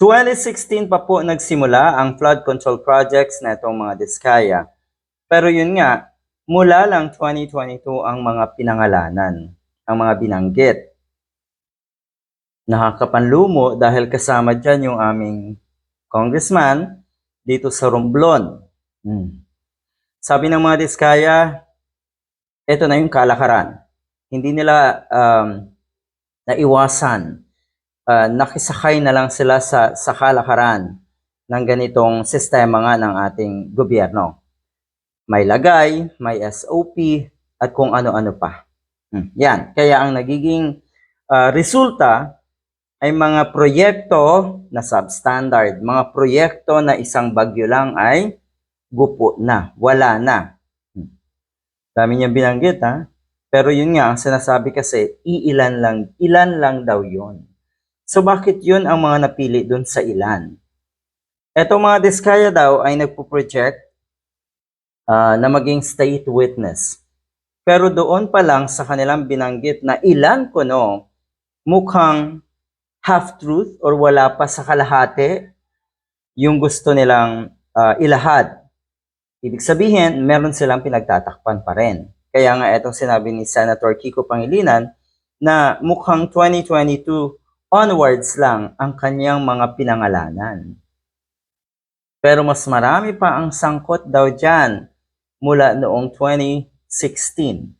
2016 pa po nagsimula ang flood control projects na itong mga Diskaya. Pero yun nga, mula lang 2022 ang mga pinangalanan, ang mga binanggit. Nakakapanlumo dahil kasama dyan yung aming congressman dito sa Romblon. Hmm. Sabi ng mga Diskaya, ito na yung kalakaran. Hindi nila um, naiwasan uh, nakisakay na lang sila sa, sa kalakaran ng ganitong sistema nga ng ating gobyerno. May lagay, may SOP, at kung ano-ano pa. Hmm, Yan. Kaya ang nagiging uh, resulta ay mga proyekto na substandard. Mga proyekto na isang bagyo lang ay gupo na, wala na. Hmm. Dami niyang binanggit ha. Pero yun nga, ang sinasabi kasi, iilan lang, ilan lang daw yun. So bakit yun ang mga napili dun sa ilan? Eto mga Diskaya daw ay nagpo-project ah, na maging state witness. Pero doon pa lang sa kanilang binanggit na ilan ko no, mukhang half-truth or wala pa sa kalahati yung gusto nilang ah, ilahad. Ibig sabihin, meron silang pinagtatakpan pa rin. Kaya nga etong sinabi ni Senator Kiko Pangilinan na mukhang 2022 onwards lang ang kanyang mga pinangalanan. Pero mas marami pa ang sangkot daw dyan mula noong 2016.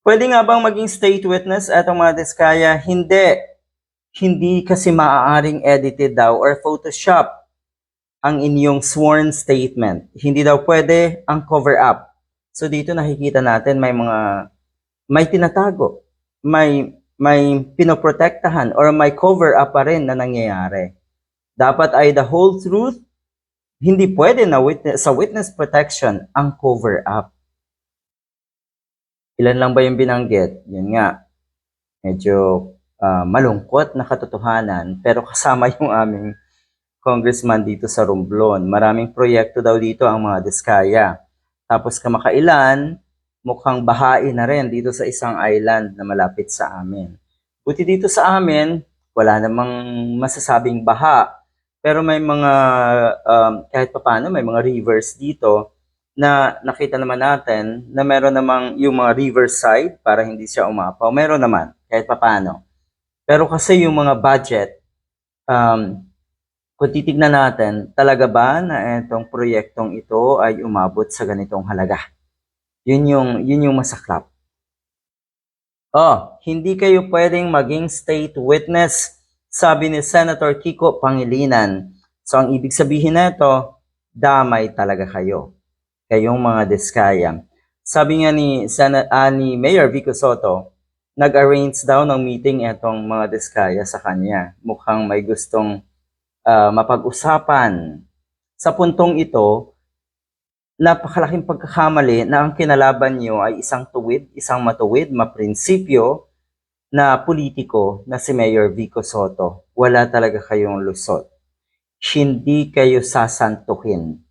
Pwede nga bang maging state witness atong mga diskaya? Hindi. Hindi kasi maaaring edited daw or photoshop ang inyong sworn statement. Hindi daw pwede ang cover up. So dito nakikita natin may mga may tinatago, may may pinoprotektahan or may cover up pa rin na nangyayari. Dapat ay the whole truth, hindi pwede na witness, sa witness protection ang cover up. Ilan lang ba yung binanggit? Yun nga, medyo ah, malungkot na katotohanan pero kasama yung aming congressman dito sa Romblon. Maraming proyekto daw dito ang mga diskaya. Tapos kamakailan, mukhang bahain na rin dito sa isang island na malapit sa amin. Buti dito sa amin, wala namang masasabing baha. Pero may mga, um, kahit papano, may mga rivers dito na nakita naman natin na meron namang yung mga riverside para hindi siya umapaw. Meron naman, kahit papano. Pero kasi yung mga budget, um, kung titignan natin, talaga ba na itong proyektong ito ay umabot sa ganitong halaga? Yun yung, yun yung masaklap. Oh, hindi kayo pwedeng maging state witness, sabi ni Senator Kiko Pangilinan. So, ang ibig sabihin nito, damay talaga kayo. Kayong mga diskaya. Sabi nga ni, Sen- ah, ni Mayor Vico Soto, nag-arrange daw ng meeting itong mga diskaya sa kanya. Mukhang may gustong ah, mapag-usapan. Sa puntong ito, napakalaking pagkakamali na ang kinalaban nyo ay isang tuwid, isang matuwid, maprinsipyo na politiko na si Mayor Vico Soto. Wala talaga kayong lusot. Hindi kayo sasantukin